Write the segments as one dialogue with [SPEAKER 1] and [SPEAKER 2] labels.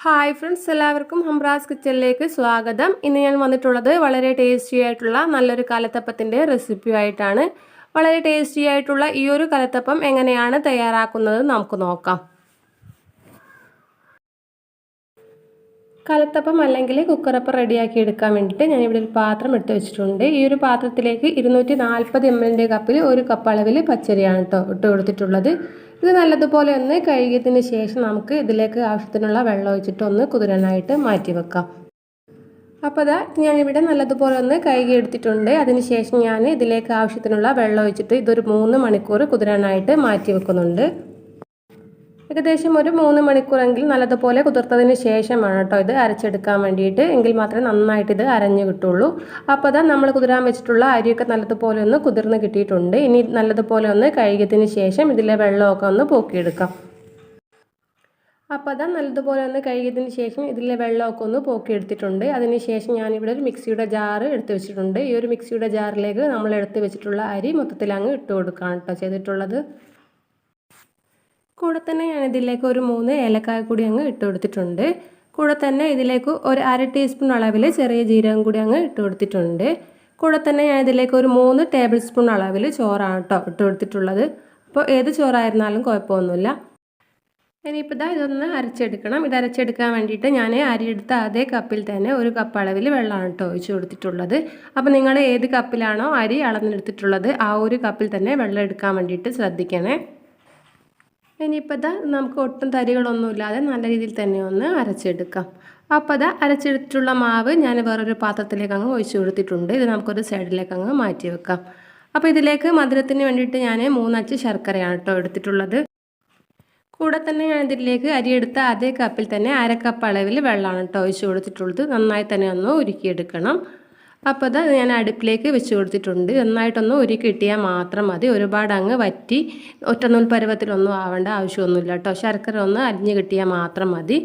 [SPEAKER 1] Hi friends എല്ലാവർക്കും ഹംറാസ് കിച്ചണിലേക്ക് സ്വാഗതം. ഇന്ന് ഞാൻ വന്നിട്ടുള്ളത് വളരെ ടേസ്റ്റി ആയിട്ടുള്ള നല്ലൊരു കലത്തപ്പത്തിന്റെ റെസിപ്പി ആയിട്ടാണ്. വളരെ ടേസ്റ്റി ആയിട്ടുള്ള ഈ ഒരു കലത്തപ്പം എങ്ങനെയാണ് തയ്യാറാക്കുന്നത് നമുക്ക് നോക്കാം. കലത്തപ്പം അല്ലെങ്കിൽ കുക്കറപ്പം റെഡിയാക്കി എടുക്കാൻ വേണ്ടിയിട്ട് ഞാനിവിടെ ഒരു പാത്രം എടുത്ത് വെച്ചിട്ടുണ്ട്. ഈ ഒരു പാത്രത്തിലേക്ക് ഇരുന്നൂറ്റി നാൽപ്പത് എം എല്ലിന്റെ കപ്പിൽ ഒരു കപ്പ് അളവിൽ പച്ചരിയാണ് കേട്ടോ ഇട്ട് കൊടുത്തിട്ടുള്ളത്. ഇത് നല്ലതുപോലെ ഒന്ന് കഴുകിയതിന് ശേഷം നമുക്ക് ഇതിലേക്ക് ആവശ്യത്തിനുള്ള വെള്ളം ഒഴിച്ചിട്ട് ഒന്ന് കുതിരാനായിട്ട് മാറ്റി വെക്കാം. അപ്പോൾ അതാ ഞാനിവിടെ നല്ലതുപോലെ ഒന്ന് കഴുകി എടുത്തിട്ടുണ്ട്. അതിന് ശേഷം ഞാൻ ഇതിലേക്ക് ആവശ്യത്തിനുള്ള വെള്ളം ഒഴിച്ചിട്ട് ഇതൊരു മൂന്ന് മണിക്കൂർ കുതിരാനായിട്ട് മാറ്റി വെക്കുന്നുണ്ട്. ഏകദേശം ഒരു മൂന്ന് മണിക്കൂറെങ്കിൽ നല്ലതുപോലെ കുതിർത്തതിന് ശേഷമാണ് കേട്ടോ ഇത് അരച്ചെടുക്കാൻ വേണ്ടിയിട്ട്. എങ്കിൽ മാത്രമേ നന്നായിട്ട് ഇത് അരഞ്ഞു കിട്ടുള്ളൂ. അപ്പോൾ അതാ നമ്മൾ കുതിരാൻ വെച്ചിട്ടുള്ള അരിയൊക്കെ നല്ലതുപോലെ ഒന്ന് കുതിർന്ന് കിട്ടിയിട്ടുണ്ട്. ഇനി നല്ലതുപോലെ ഒന്ന് കഴുകിയതിന് ശേഷം ഇതിലെ വെള്ളമൊക്കെ ഒന്ന് പോക്കിയെടുക്കാം. അപ്പോൾ അതാ നല്ലതുപോലെ ഒന്ന് കഴുകിയതിന് ശേഷം ഇതിലെ വെള്ളമൊക്കെ ഒന്ന് പോക്കിയെടുത്തിട്ടുണ്ട്. അതിന് ശേഷം ഞാനിവിടെ ഒരു മിക്സിയുടെ ജാറ് എടുത്ത് വെച്ചിട്ടുണ്ട്. ഈ ഒരു മിക്സിയുടെ ജാറിലേക്ക് നമ്മൾ എടുത്ത് വെച്ചിട്ടുള്ള അരി മൊത്തത്തിൽ അങ്ങ് ഇട്ട് കൊടുക്കുകയാണ് കേട്ടോ ചെയ്തിട്ടുള്ളത്. കൂടെ തന്നെ ഞാൻ ഇതിലേക്ക് ഒരു മൂന്ന് ഏലക്കായ കൂടി അങ്ങ് ഇട്ട് കൊടുത്തിട്ടുണ്ട്. കൂടെ തന്നെ ഇതിലേക്ക് ഒരു അര ടീസ്പൂൺ അളവിൽ ചെറിയ ജീരകം കൂടി അങ്ങ് ഇട്ട് കൊടുത്തിട്ടുണ്ട്. കൂടെ തന്നെ ഞാൻ ഇതിലേക്ക് ഒരു മൂന്ന് ടേബിൾ സ്പൂൺ അളവിൽ ചോറാണ് കേട്ടോ ഇട്ട് കൊടുത്തിട്ടുള്ളത്. അപ്പോൾ ഏത് ചോറായിരുന്നാലും കുഴപ്പമൊന്നുമില്ല. ഇനിയിപ്പോൾ ഇതാ ഇതൊന്ന് അരച്ചെടുക്കണം. ഇത് അരച്ചെടുക്കാൻ വേണ്ടിയിട്ട് ഞാൻ അരിയെടുത്ത അതേ കപ്പിൽ തന്നെ ഒരു കപ്പ് അളവിൽ വെള്ളമാണ് കേട്ടോ ഒഴിച്ചു കൊടുത്തിട്ടുള്ളത്. അപ്പോൾ നിങ്ങൾ ഏത് കപ്പിലാണോ അരി അളന്നെടുത്തിട്ടുള്ളത് ആ ഒരു കപ്പിൽ തന്നെ വെള്ളം എടുക്കാൻ വേണ്ടിയിട്ട് ശ്രദ്ധിക്കണേ. ഇനിയിപ്പോൾ ഇതാ നമുക്ക് ഒട്ടും തരികളൊന്നുമില്ലാതെ നല്ല രീതിയിൽ തന്നെ ഒന്ന് അരച്ചെടുക്കാം. അപ്പോൾ അത് അരച്ചെടുത്തിട്ടുള്ള മാവ് ഞാൻ വേറൊരു പാത്രത്തിലേക്ക് അങ്ങ് ഒഴിച്ചു കൊടുത്തിട്ടുണ്ട്. ഇത് നമുക്കൊരു സൈഡിലേക്ക് അങ്ങ് മാറ്റി വെക്കാം. അപ്പോൾ ഇതിലേക്ക് മധുരത്തിന് വേണ്ടിയിട്ട് ഞാൻ മൂന്നച്ച് ശർക്കരയാണ് കേട്ടോ എടുത്തിട്ടുള്ളത്. കൂടെ തന്നെ ഞാൻ ഇതിലേക്ക് അരിയെടുത്ത അതേ കപ്പിൽ തന്നെ അര കപ്പ് അളവിൽ വെള്ളമാണ് കേട്ടോ ഒഴിച്ചു കൊടുത്തിട്ടുള്ളത്. നന്നായി തന്നെ ഒന്ന് ഉരുക്കിയെടുക്കണം. അപ്പോൾ അത് ഞാൻ അടുപ്പിലേക്ക് വെച്ച് കൊടുത്തിട്ടുണ്ട്. നന്നായിട്ടൊന്ന് ഒരു കിട്ടിയാൽ മാത്രം മതി. ഒരുപാട് അങ്ങ് വറ്റി ഒറ്റനൂൽ പരുവത്തിലൊന്നും ആവേണ്ട ആവശ്യമൊന്നുമില്ല കേട്ടോ. ശർക്കര ഒന്ന് അലിഞ്ഞ് കിട്ടിയാൽ മാത്രം മതി.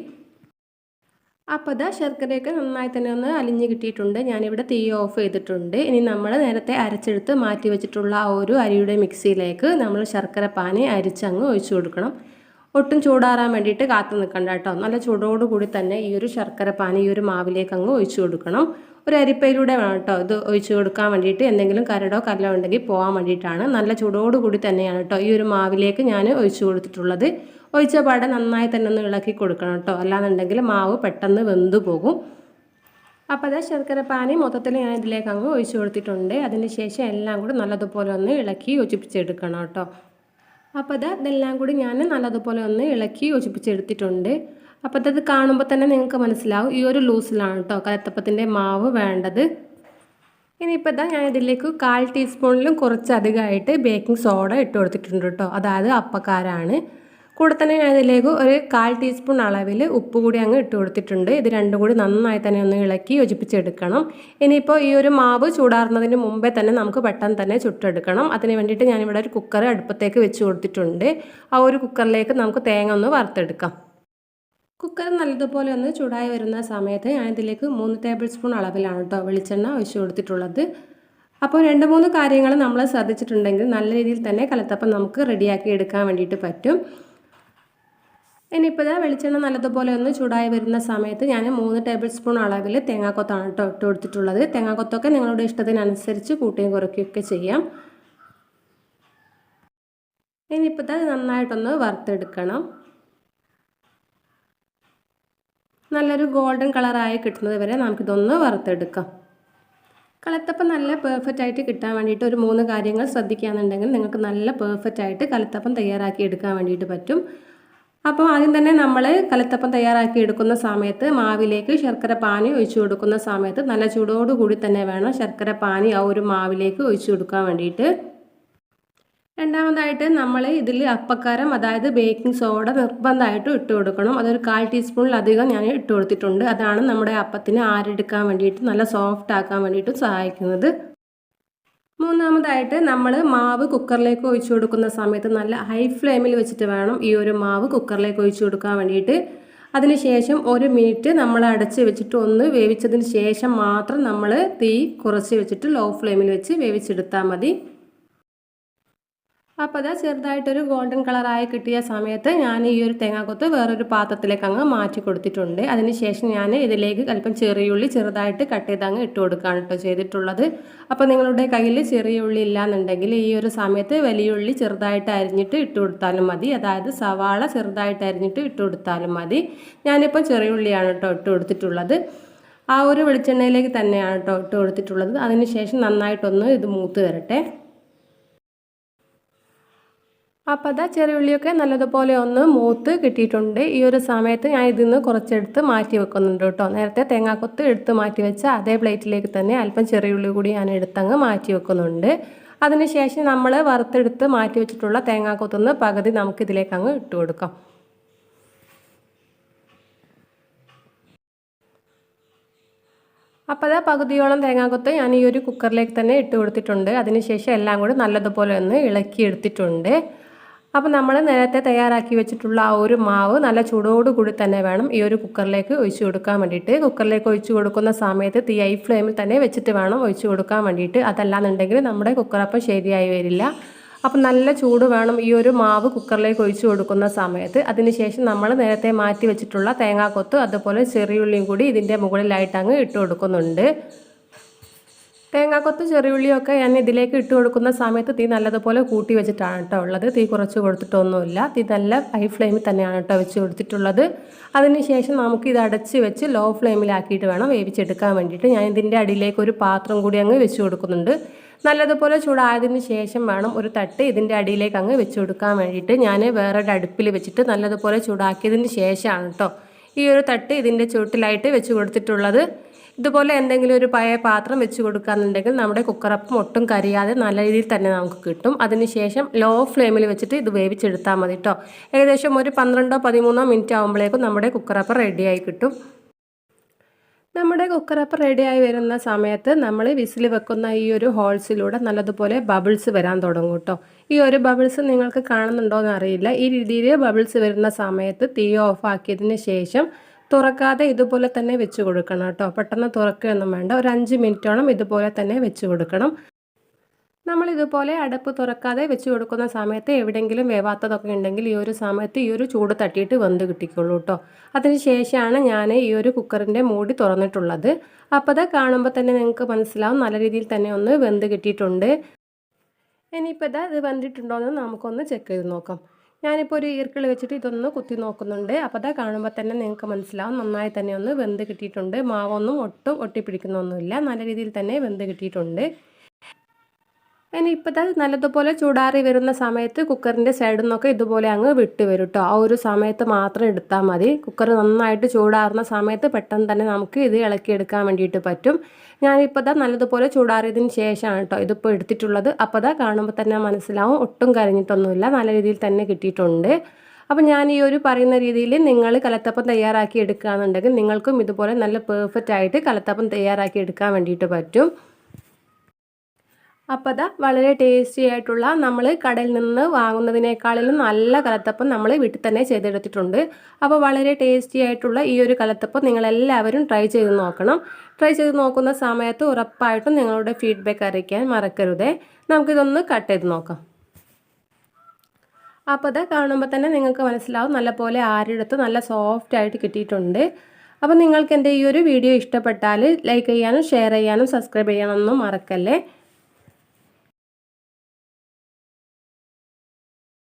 [SPEAKER 1] അപ്പോൾ അതാ ശർക്കരയൊക്കെ നന്നായി തന്നെ ഒന്ന് അലിഞ്ഞ് കിട്ടിയിട്ടുണ്ട്. ഞാനിവിടെ തീ ഓഫ് ചെയ്തിട്ടുണ്ട്. ഇനി നമ്മൾ നേരത്തെ അരച്ചെടുത്ത് മാറ്റി വെച്ചിട്ടുള്ള ആ ഒരു അരിയുടെ മിക്സിയിലേക്ക് നമ്മൾ ശർക്കര പാനി അരിച്ചങ്ങ് ഒഴിച്ചു കൊടുക്കണം. ഒട്ടും ചൂടാറാൻ വേണ്ടിയിട്ട് കാത്തു നിൽക്കണ്ട കേട്ടോ. നല്ല ചൂടോടുകൂടി തന്നെ ഈ ഒരു ശർക്കര പാനി ഈ ഒരു മാവിലേക്ക് അങ്ങ് ഒഴിച്ചു കൊടുക്കണം. ഒരു അരിപ്പയിലൂടെ വേണം കേട്ടോ ഇത് ഒഴിച്ച് കൊടുക്കാൻ വേണ്ടിയിട്ട്. എന്തെങ്കിലും കരടോ കല്ലോ ഉണ്ടെങ്കിൽ പോകാൻ വേണ്ടിയിട്ടാണ്. നല്ല ചൂടോടുകൂടി തന്നെയാണ് കേട്ടോ ഈ ഒരു മാവിലേക്ക് ഞാൻ ഒഴിച്ച് കൊടുത്തിട്ടുള്ളത്. ഒഴിച്ച പാടെ നന്നായി തന്നെ ഒന്ന് ഇളക്കി കൊടുക്കണം കേട്ടോ. അല്ലാന്നുണ്ടെങ്കിൽ മാവ് പെട്ടെന്ന് വെന്തു പോകും. അപ്പോൾ അതാ ശർക്കര പാനി മൊത്തത്തിൽ ഞാൻ ഇതിലേക്ക് അങ്ങ് ഒഴിച്ചു കൊടുത്തിട്ടുണ്ട്. അതിന് ശേഷം എല്ലാം കൂടി നല്ലതുപോലെ ഒന്ന് ഇളക്കി യോജിപ്പിച്ചെടുക്കണം കേട്ടോ. അപ്പോൾ അത് ഇതെല്ലാം കൂടി ഞാൻ നല്ലതുപോലെ ഒന്ന് ഇളക്കി യോജിപ്പിച്ചെടുത്തിട്ടുണ്ട്. അപ്പോൾ അത് കാണുമ്പോൾ തന്നെ നിങ്ങൾക്ക് മനസ്സിലാവും. ഈ ഒരു ലൂസിലാണ് കേട്ടോ കലത്തപ്പത്തിന്റെ മാവ് വേണ്ടത്. ഇനിയിപ്പോൾ ഇതാ ഞാൻ ഇതിലേക്ക് കാൽ ടീസ്പൂണിലും കുറച്ചധികമായിട്ട് ബേക്കിംഗ് സോഡ ഇട്ട് കൊടുത്തിട്ടുണ്ട് കേട്ടോ അതായത് അപ്പക്കാരാണ്. കൂടെ തന്നെ ഞാൻ ഇതിലേക്ക് ഒരു കാൽ ടീസ്പൂൺ അളവിൽ ഉപ്പ് കൂടി അങ്ങ് ഇട്ട് കൊടുത്തിട്ടുണ്ട്. ഇത് രണ്ടും കൂടി നന്നായി തന്നെ ഒന്ന് ഇളക്കി യോജിപ്പിച്ചെടുക്കണം. ഇനിയിപ്പോൾ ഈ ഒരു മാവ് ചൂടാറുന്നതിന് മുമ്പേ തന്നെ നമുക്ക് പെട്ടെന്ന് തന്നെ ചുട്ടെടുക്കണം. അതിന് വേണ്ടിയിട്ട് ഞാനിവിടെ ഒരു കുക്കർ അടുപ്പത്തേക്ക് വെച്ച് കൊടുത്തിട്ടുണ്ട്. ആ ഒരു കുക്കറിലേക്ക് നമുക്ക് തേങ്ങ ഒന്ന് വറുത്തെടുക്കാം. കുക്കർ നല്ലതുപോലെ ഒന്ന് ചൂടായി വരുന്ന സമയത്ത് ഞാനിതിലേക്ക് മൂന്ന് ടേബിൾ സ്പൂൺ അളവിലാണ് കേട്ടോ വെളിച്ചെണ്ണ ഒഴിച്ചു കൊടുത്തിട്ടുള്ളത്. അപ്പോൾ രണ്ട് മൂന്ന് കാര്യങ്ങൾ നമ്മൾ ശ്രദ്ധിച്ചിട്ടുണ്ടെങ്കിൽ നല്ല രീതിയിൽ തന്നെ കലത്തപ്പം നമുക്ക് റെഡിയാക്കി എടുക്കാൻ വേണ്ടിയിട്ട് പറ്റും. ഇനിയിപ്പോൾ വെളിച്ചെണ്ണ നല്ലതുപോലെ ഒന്ന് ചൂടായി വരുന്ന സമയത്ത് ഞാൻ മൂന്ന് ടേബിൾ സ്പൂൺ അളവിൽ തേങ്ങാക്കൊത്താണ് കേട്ടോ ഇട്ട് കൊടുത്തിട്ടുള്ളത്. തേങ്ങാക്കൊത്തൊക്കെ നിങ്ങളുടെ ഇഷ്ടത്തിനനുസരിച്ച് കൂട്ടിയും കുറയ്ക്കുകയൊക്കെ ചെയ്യാം. ഇനിയിപ്പോൾ നന്നായിട്ടൊന്ന് വറുത്തെടുക്കണം. നല്ലൊരു ഗോൾഡൻ കളറായി കിട്ടുന്നത് വരെ നമുക്കിതൊന്ന് വറുത്തെടുക്കാം. കലത്തപ്പം നല്ല പെർഫെക്റ്റ് ആയിട്ട് കിട്ടാൻ വേണ്ടിയിട്ട് ഒരു മൂന്ന് കാര്യങ്ങൾ ശ്രദ്ധിക്കുകയാണെന്നുണ്ടെങ്കിൽ നിങ്ങൾക്ക് നല്ല പെർഫെക്റ്റ് ആയിട്ട് കലത്തപ്പം തയ്യാറാക്കി എടുക്കാൻ വേണ്ടിയിട്ട് പറ്റും. അപ്പോൾ ആദ്യം തന്നെ നമ്മൾ കലത്തപ്പം തയ്യാറാക്കി എടുക്കുന്ന സമയത്ത് മാവിലേക്ക് ശർക്കര പാനി ഒഴിച്ചു കൊടുക്കുന്ന സമയത്ത് നല്ല ചൂടോടുകൂടി തന്നെ വേണം ശർക്കര പാനി ആ ഒരു മാവിലേക്ക് ഒഴിച്ചു കൊടുക്കാൻ വേണ്ടിയിട്ട്. രണ്ടാമതായിട്ട് നമ്മൾ ഇതിൽ അപ്പക്കാരം അതായത് ബേക്കിംഗ് സോഡ നിർബന്ധമായിട്ടും ഇട്ട് കൊടുക്കണം. അതൊരു കാൽ ടീസ്പൂണിലധികം ഞാൻ ഇട്ട് കൊടുത്തിട്ടുണ്ട്. അതാണ് നമ്മുടെ അപ്പത്തിന് ആരെടുക്കാൻ വേണ്ടിയിട്ട് നല്ല സോഫ്റ്റ് ആക്കാൻ വേണ്ടിയിട്ട് സഹായിക്കുന്നത്. മൂന്നാമതായിട്ട് നമ്മൾ മാവ് കുക്കറിലേക്ക് ഒഴിച്ചു കൊടുക്കുന്ന സമയത്ത് നല്ല ഹൈ ഫ്ലെയിമിൽ വെച്ചിട്ട് വേണം ഈ ഒരു മാവ് കുക്കറിലേക്ക് ഒഴിച്ചു കൊടുക്കാൻ വേണ്ടിയിട്ട്. അതിനുശേഷം ഒരു മിനിറ്റ് നമ്മൾ അടച്ച് വെച്ചിട്ട് ഒന്ന് വേവിച്ചതിന് ശേഷം മാത്രം നമ്മൾ തീ കുറച്ച് വെച്ചിട്ട് ലോ ഫ്ലെയിമിൽ വെച്ച് വേവിച്ചെടുത്താൽ മതി. അപ്പോൾ അത് ചെറുതായിട്ടൊരു ഗോൾഡൻ കളറായി കിട്ടിയ സമയത്ത് ഞാൻ ഈ ഒരു തേങ്ങാക്കൊത്ത് വേറൊരു പാത്രത്തിലേക്ക് അങ്ങ് മാറ്റി കൊടുത്തിട്ടുണ്ട്. അതിനുശേഷം ഞാൻ ഇതിലേക്ക് അല്പം ചെറിയുള്ളി ചെറുതായിട്ട് കട്ട് ചെയ്ത് അങ്ങ് ഇട്ട് കൊടുക്കുകയാണ് കേട്ടോ ചെയ്തിട്ടുള്ളത്. അപ്പോൾ നിങ്ങളുടെ കയ്യിൽ ചെറിയ ഉള്ളി ഇല്ലാന്നുണ്ടെങ്കിൽ ഈ ഒരു സമയത്ത് വലിയ ഉള്ളി ചെറുതായിട്ട് അരിഞ്ഞിട്ട് ഇട്ട് കൊടുത്താലും മതി. അതായത് സവാള ചെറുതായിട്ട് അരിഞ്ഞിട്ട് ഇട്ട് കൊടുത്താലും മതി. ഞാനിപ്പോൾ ചെറിയ ഉള്ളിയാണ് കേട്ടോ ഇട്ട് കൊടുത്തിട്ടുള്ളത്. ആ ഒരു വെളിച്ചെണ്ണയിലേക്ക് തന്നെയാണ് കേട്ടോ ഇട്ട് കൊടുത്തിട്ടുള്ളത്. അതിനുശേഷം നന്നായിട്ടൊന്ന് ഇത് മൂത്ത് വരട്ടെ. അപ്പോൾ അതാ ചെറിയുള്ളിയൊക്കെ നല്ലതുപോലെ ഒന്ന് മൂത്ത് കിട്ടിയിട്ടുണ്ട്. ഈ ഒരു സമയത്ത് ഞാൻ ഇതിൽ നിന്ന് കുറച്ചെടുത്ത് മാറ്റി വെക്കുന്നുണ്ട് കേട്ടോ. നേരത്തെ തേങ്ങാക്കൊത്ത് എടുത്ത് മാറ്റി വെച്ച അതേ പ്ലേറ്റിലേക്ക് തന്നെ അല്പം ചെറിയുള്ളി കൂടി ഞാൻ എടുത്തങ്ങ് മാറ്റി വെക്കുന്നുണ്ട്. അതിനുശേഷം നമ്മൾ വറുത്തെടുത്ത് മാറ്റി വെച്ചിട്ടുള്ള തേങ്ങാക്കൊത്തുനിന്ന് പകുതി നമുക്ക് ഇതിലേക്ക് അങ്ങ് ഇട്ട് കൊടുക്കാം. അപ്പോൾ അതാ പകുതിയോളം തേങ്ങാക്കൊത്ത് ഞാൻ ഈ ഒരു കുക്കറിലേക്ക് തന്നെ ഇട്ട് കൊടുത്തിട്ടുണ്ട്. അതിനുശേഷം എല്ലാം കൂടി നല്ലതുപോലെ ഒന്ന് ഇളക്കി എടുത്തിട്ടുണ്ട്. അപ്പോൾ നമ്മൾ നേരത്തെ തയ്യാറാക്കി വെച്ചിട്ടുള്ള ആ ഒരു മാവ് നല്ല ചൂടോടുകൂടി തന്നെ വേണം ഈ ഒരു കുക്കറിലേക്ക് ഒഴിച്ചു കൊടുക്കാൻ വേണ്ടിയിട്ട്. കുക്കറിലേക്ക് ഒഴിച്ചു കൊടുക്കുന്ന സമയത്ത് തീ ഐ ഫ്ലെയിമിൽ തന്നെ വെച്ചിട്ട് വേണം ഒഴിച്ചു കൊടുക്കാൻ വേണ്ടിയിട്ട്. അതല്ലാന്നുണ്ടെങ്കിൽ നമ്മുടെ കുക്കറപ്പം ശരിയായി വരില്ല. അപ്പം നല്ല ചൂട് വേണം ഈ ഒരു മാവ് കുക്കറിലേക്ക് ഒഴിച്ചു കൊടുക്കുന്ന സമയത്ത്. അതിനുശേഷം നമ്മൾ നേരത്തെ മാറ്റി വെച്ചിട്ടുള്ള തേങ്ങാക്കൊത്ത് അതുപോലെ ചെറിയുള്ളിയും കൂടി ഇതിന്റെ മുകളിലായിട്ട് അങ്ങ് ഇട്ട് കൊടുക്കുന്നുണ്ട്. തേങ്ങാക്കൊത്ത് ചെറിയുള്ളിയൊക്കെ ഞാൻ ഇതിലേക്ക് ഇട്ട് കൊടുക്കുന്ന സമയത്ത് തീ നല്ലതുപോലെ കൂട്ടി വെച്ചിട്ടാണ് കേട്ടോ ഉള്ളത്. തീ കുറച്ച് കൊടുത്തിട്ടൊന്നുമില്ല. തീ നല്ല ഹൈ ഫ്ലെയിമിൽ തന്നെയാണ് കേട്ടോ വെച്ച് കൊടുത്തിട്ടുള്ളത്. അതിനുശേഷം നമുക്ക് ഇത് അടച്ച് വെച്ച് ലോ ഫ്ലെയിമിലാക്കിയിട്ട് വേണം വേവിച്ചെടുക്കാൻ വേണ്ടിയിട്ട്. ഞാൻ ഇതിന്റെ അടിയിലേക്ക് ഒരു പാത്രം കൂടി അങ്ങ് വെച്ച് കൊടുക്കുന്നുണ്ട്. നല്ലതുപോലെ ചൂടായതിന് ശേഷം വേണം ഒരു തട്ട് ഇതിന്റെ അടിയിലേക്ക് അങ്ങ് വെച്ച് കൊടുക്കാൻ വേണ്ടിയിട്ട്. ഞാൻ വേറൊരു അടുപ്പിൽ വെച്ചിട്ട് നല്ലതുപോലെ ചൂടാക്കിയതിന് ശേഷമാണ് കേട്ടോ ഈ ഒരു തട്ട് ഇതിന്റെ ചുവട്ടിലായിട്ട് വെച്ച് കൊടുത്തിട്ടുള്ളത്. ഇതുപോലെ എന്തെങ്കിലും ഒരു പഴയ പാത്രം വെച്ച് കൊടുക്കുകയെന്നുണ്ടെങ്കിൽ നമ്മുടെ കുക്കറപ്പം ഒട്ടും കരിയാതെ നല്ല രീതിയിൽ തന്നെ നമുക്ക് കിട്ടും. അതിനുശേഷം ലോ ഫ്ലെയിമിൽ വെച്ചിട്ട് ഇത് വേവിച്ചെടുത്താൽ മതി കേട്ടോ ഏകദേശം ഒരു പന്ത്രണ്ടോ പതിമൂന്നോ മിനിറ്റ് ആകുമ്പോഴേക്കും നമ്മുടെ കുക്കറപ്പം റെഡിയായി കിട്ടും. നമ്മുടെ കുക്കറപ്പം റെഡിയായി വരുന്ന സമയത്ത് നമ്മൾ വിസിൽ വെക്കുന്ന ഈ ഒരു ഹോൾസിലൂടെ നല്ലതുപോലെ ബബിൾസ് വരാൻ തുടങ്ങും കേട്ടോ ഈ ഒരു ബബിൾസ് നിങ്ങൾക്ക് കാണുന്നുണ്ടോ എന്ന് അറിയില്ല. ഈ രീതിയിൽ ബബിൾസ് വരുന്ന സമയത്ത് തീ ഓഫ് ആക്കിയതിന് ശേഷം തുറക്കാതെ ഇതുപോലെ തന്നെ വെച്ച് കൊടുക്കണം കേട്ടോ. പെട്ടെന്ന് തുറക്കുകയൊന്നും വേണ്ട. ഒരു അഞ്ച് മിനിറ്റോളം ഇതുപോലെ തന്നെ വെച്ച് കൊടുക്കണം. നമ്മൾ ഇതുപോലെ അടപ്പ് തുറക്കാതെ വെച്ച് കൊടുക്കുന്ന സമയത്ത് എവിടെയെങ്കിലും വേവാത്തതൊക്കെ ഉണ്ടെങ്കിൽ ഈ ഒരു സമയത്ത് ഈ ഒരു ചൂട് തട്ടിയിട്ട് വെന്ത് കിട്ടിക്കുള്ളൂ കേട്ടോ. അതിന് ശേഷമാണ് ഞാൻ ഈ ഒരു കുക്കറിന്റെ മൂടി തുറന്നിട്ടുള്ളത്. അപ്പോൾ അത് കാണുമ്പോൾ തന്നെ നിങ്ങൾക്ക് മനസ്സിലാവും. നല്ല രീതിയിൽ തന്നെ ഒന്ന് വെന്ത് കിട്ടിയിട്ടുണ്ട്. ഇനിയിപ്പോൾ ഇത് വെന്തിട്ടുണ്ടോ എന്ന് നമുക്കൊന്ന് ചെക്ക് ചെയ്ത് നോക്കാം. ഞാനിപ്പോൾ ഒരു ഈർക്കിൾ വെച്ചിട്ട് ഇതൊന്ന് കുത്തി നോക്കുന്നുണ്ട്. അപ്പോൾ അതാ കാണുമ്പോൾ തന്നെ നിങ്ങൾക്ക് മനസ്സിലാവും. നന്നായി തന്നെ ഒന്ന് വെന്ത് കിട്ടിയിട്ടുണ്ട്. മാവൊന്നും ഒട്ടും ഒട്ടിപ്പിടിക്കുന്നൊന്നുമില്ല. നല്ല രീതിയിൽ തന്നെ വെന്ത് കിട്ടിയിട്ടുണ്ട്. ഇനി ഇപ്പോഴത്തെ നല്ലതുപോലെ ചൂടാറി വരുന്ന സമയത്ത് കുക്കറിന്റെ സൈഡിൽ നിന്നൊക്കെ ഇതുപോലെ അങ്ങ് വിട്ട് വരും കേട്ടോ ആ ഒരു സമയത്ത് മാത്രം എടുത്താൽ മതി. കുക്കർ നന്നായിട്ട് ചൂടാറുന്ന സമയത്ത് പെട്ടെന്ന് തന്നെ നമുക്ക് ഇത് ഇളക്കിയെടുക്കാൻ വേണ്ടിയിട്ട് പറ്റും. ഞാനിപ്പോൾ ഇതാ നല്ലതുപോലെ ചൂടാറിയതിന് ശേഷമാണ് കേട്ടോ ഇതിപ്പോൾ എടുത്തിട്ടുള്ളത്. അപ്പോൾ ഇതാ കാണുമ്പോൾ തന്നെ മനസ്സിലാവും. ഒട്ടും കരഞ്ഞിട്ടൊന്നുമില്ല. നല്ല രീതിയിൽ തന്നെ കിട്ടിയിട്ടുണ്ട്. അപ്പോൾ ഞാൻ ഈ ഒരു പറയുന്ന രീതിയിൽ നിങ്ങൾ കലത്തപ്പം തയ്യാറാക്കി എടുക്കുകയാണെന്നുണ്ടെങ്കിൽ നിങ്ങൾക്കും ഇതുപോലെ നല്ല പെർഫെക്റ്റ് ആയിട്ട് കലത്തപ്പം തയ്യാറാക്കി എടുക്കാൻ വേണ്ടിയിട്ട് പറ്റും. അപ്പോൾ അതാ വളരെ ടേസ്റ്റി ആയിട്ടുള്ള നമ്മൾ കടയിൽ നിന്ന് വാങ്ങുന്നതിനേക്കാളിലും നല്ല കലത്തപ്പം നമ്മൾ വീട്ടിൽ തന്നെ ചെയ്തെടുത്തിട്ടുണ്ട്. അപ്പോൾ വളരെ ടേസ്റ്റി ആയിട്ടുള്ള ഈ ഒരു കലത്തപ്പം നിങ്ങളെല്ലാവരും ട്രൈ ചെയ്ത് നോക്കണം. ട്രൈ ചെയ്ത് നോക്കുന്ന സമയത്ത് ഉറപ്പായിട്ടും നിങ്ങളുടെ ഫീഡ്ബാക്ക് അറിയിക്കാൻ മറക്കരുതേ. നമുക്കിതൊന്ന് കട്ട് ചെയ്ത് നോക്കാം. അപ്പോൾ അത് കാണുമ്പോൾ തന്നെ നിങ്ങൾക്ക് മനസ്സിലാവും നല്ലപോലെ ആരെടുത്ത് നല്ല സോഫ്റ്റ് ആയിട്ട് കിട്ടിയിട്ടുണ്ട്. അപ്പോൾ നിങ്ങൾക്ക് എന്റെ ഈ ഒരു വീഡിയോ ഇഷ്ടപ്പെട്ടാൽ ലൈക്ക് ചെയ്യാനും ഷെയർ ചെയ്യാനും സബ്സ്ക്രൈബ് ചെയ്യാനൊന്നും മറക്കല്ലേ?